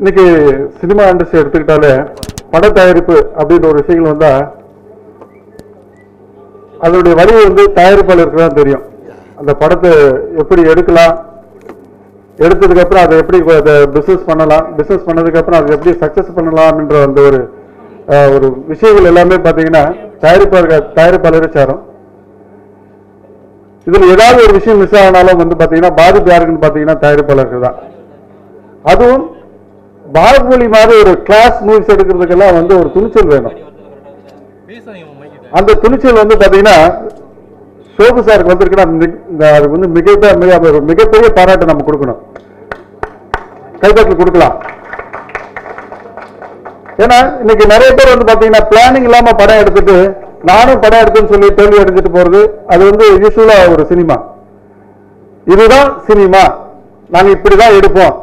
இன்னைக்கு cinema industry எடுத்துக்கிட்டாலே பட தயாரிப்பு அப்படின்ற ஒரு விஷயங்கள் வந்தா அதனுடைய வழி வந்து தயாரிப்பாளருக்கு தான் தெரியும். அந்த படத்தை எப்படி எடுக்கலாம் எடுத்ததுக்கு அப்புறம் அதை எப்படி அதை பிஸ்னஸ் பண்ணலாம் பிஸ்னஸ் பண்ணதுக்கு அப்புறம் அதை எப்படி சக்சஸ் பண்ணலாம்ன்ற அந்த ஒரு ஒரு விஷயங்கள் எல்லாமே பார்த்தீங்கன்னா தயாரிப்பாளர் தயாரிப்பாளரை சேரும். இதில் ஏதாவது ஒரு விஷயம் மிஸ் ஆனாலும் வந்து பார்த்தீங்கன்னா பாதிப்பு யாருக்குன்னு பார்த்தீங்கன்னா தயாரிப்பாளர்கள் தான். அதுவும் பாகுபலி மாதிரி ஒரு கிளாஸ் மூவிஸ் எடுக்கிறதுக்கெல்லாம் வந்து ஒரு துணிச்சல் வேணும். அந்த துணிச்சல் வந்து பார்த்தீங்கன்னா சோபு சாருக்கு வந்திருக்குன்னா அது அதுக்கு வந்து மிக மிக மிகப்பெரிய பாராட்டு நம்ம கொடுக்கணும். கைதட்டல் கொடுக்கலாம். ஏன்னா இன்னைக்கு நிறைய பேர் வந்து பார்த்தீங்கன்னா பிளானிங் இல்லாம படம் எடுத்துட்டு நானும் படம் எடுத்துன்னு சொல்லி தோல்வி அடைஞ்சிட்டு போறது அது வந்து யூஸ்வலா ஒரு சினிமா. இதுதான் சினிமா. நாங்க இப்படிதான் எடுப்போம்.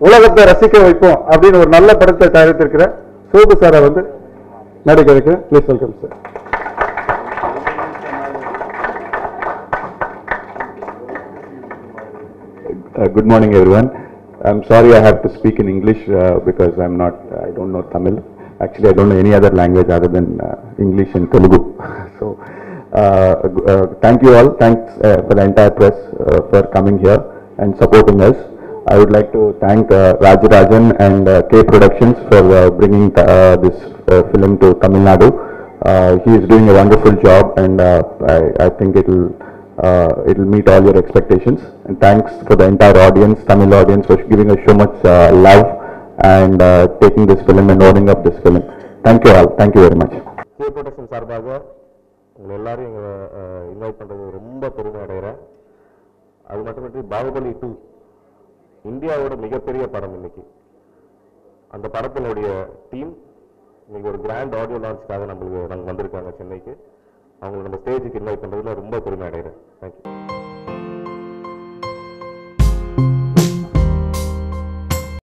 உலகத்தை ரசிக்க வைப்போம் அப்படின்னு ஒரு நல்ல படத்தை தயாரித்திருக்கிற சோபு சாரை வந்து நடிக்கிறதுக்கு please welcome sir Uh, good morning, everyone. I'm sorry I have to speak in English uh, because I'm not, I don't know Tamil. Actually, I don't know any other language other than uh, English and Telugu. so, uh, g- uh, thank you all. Thanks uh, for the entire press uh, for coming here and supporting us. I would like to thank uh, Rajarajan and uh, K Productions for uh, bringing uh, this uh, film to Tamil Nadu. Uh, he is doing a wonderful job and uh, I, I think it will uh, it will meet all your expectations. And thanks for the entire audience, Tamil audience, for giving us so much uh, love and uh, taking this film and owning up this film. Thank you all. Thank you very much. K production சார்பாக உங்களை எல்லாரும் இங்கே invite பண்ணுறது ரொம்ப பெருமை அடைகிறேன் அது மட்டுமின்றி பாகுபலி டூ இந்தியாவோட மிகப்பெரிய படம் இன்னைக்கு. அந்த படத்தினுடைய டீம் இன்னைக்கு ஒரு கிராண்ட் ஆடியோ லான்ச்சுக்காக நம்மளுக்கு நாங்கள் வந்திருக்காங்க சென்னைக்கு. அவங்களுக்கு நம்ம ஸ்டேஜுக்கு இன்வைட் பண்ணுறதுல ரொம்ப பெருமை அடைகிறேன். தேங்க்யூ